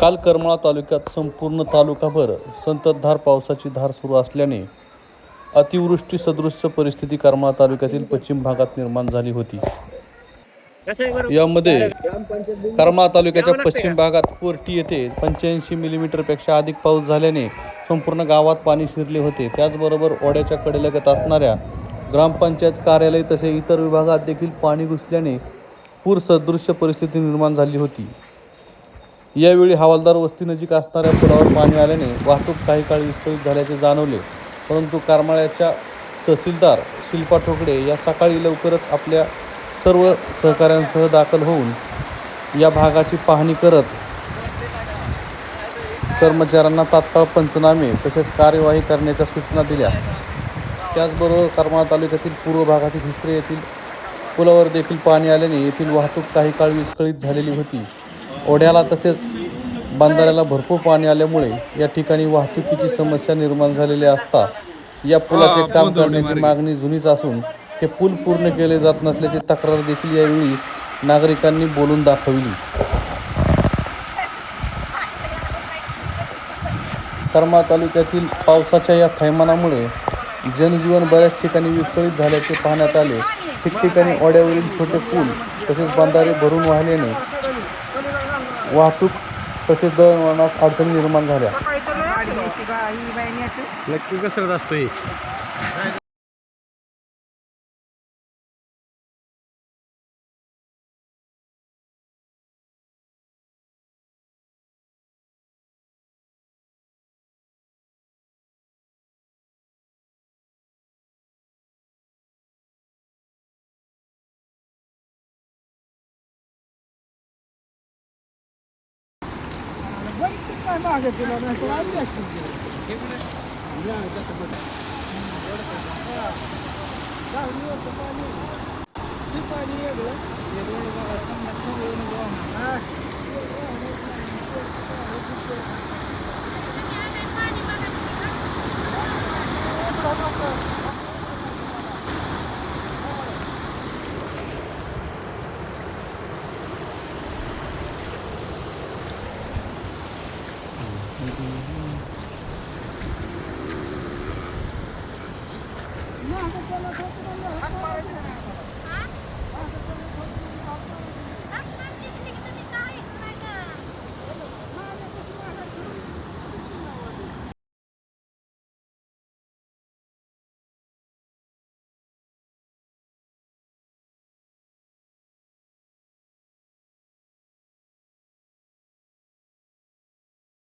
काल करमाळा तालुक्यात संपूर्ण तालुकाभर संततधार पावसाची धार सुरू असल्याने अतिवृष्टी सदृश्य परिस्थिती करमाळा तालुक्यातील पश्चिम भागात निर्माण झाली होती. यामध्ये करमाळा तालुक्याच्या पश्चिम भागात कोरटी येथे पंच्याऐंशी मिलीमीटरपेक्षा अधिक पाऊस झाल्याने संपूर्ण गावात पाणी शिरले होते. त्याचबरोबर ओढ्याच्या कडेलगत असणाऱ्या ग्रामपंचायत कार्यालय तसे इतर विभागात देखील पाणी घुसल्याने पूर सदृश्य परिस्थिती निर्माण झाली होती. यावेळी हवालदार वस्ती नजीक असणाऱ्या पुलावर पाणी आल्याने वाहतूक काही काळ विस्कळीत झाल्याचे जाणवले. परंतु करमाळ्याच्या तहसीलदार शिल्पा ठोकडे या सकाळी लवकरच आपल्या सर्व सहकाऱ्यांसह दाखल होऊन या भागाची पाहणी करत कर्मचाऱ्यांना तात्काळ पंचनामे तसेच कार्यवाही करण्याच्या सूचना दिल्या. त्याचबरोबर करमाळा तालुक्यातील पूर्व भागातील हिसरे येथील पुलावर देखील पाणी आल्याने येथील वाहतूक काही काळ विस्कळीत झालेली होती. ओढ्याला तसेच बांधाऱ्याला भरपूर पाणी आल्यामुळे या ठिकाणी वाहतुकीची समस्या निर्माण झालेली असता या पुलाचे काम करण्याची मागणी जुनीच असून हे पूल पूर्ण केले जात नसल्याची तक्रार देखील यावेळी नागरिकांनी बोलून दाखवली. करमाळा तालुक्यातील पावसाच्या या थैमानामुळे जनजीवन बऱ्याच ठिकाणी विस्कळीत झाल्याचे पाहण्यात आले. ठिकठिकाणी ओढ्यावरील छोटे पूल तसेच बांधारे भरून वाहिल्याने वाहतूक तसेच दळणवळणास अडचणी निर्माण झाल्या. नक्की कसरत असतो ही. Böyle tutmayı mahvettiler. Ben kolay mı geçtim? Kim bilir? Ne yapacak? Böyle tutmayı. Ya ne yok? Tutmayı ne yok? Tutmayı ne yok? Ne yok? Ne yok? Ne yok? Ne yok? Ne yok? Ne yok? Ne yok? Ne yok? Ne yok? Ne? Nah, aku kalau kau tidak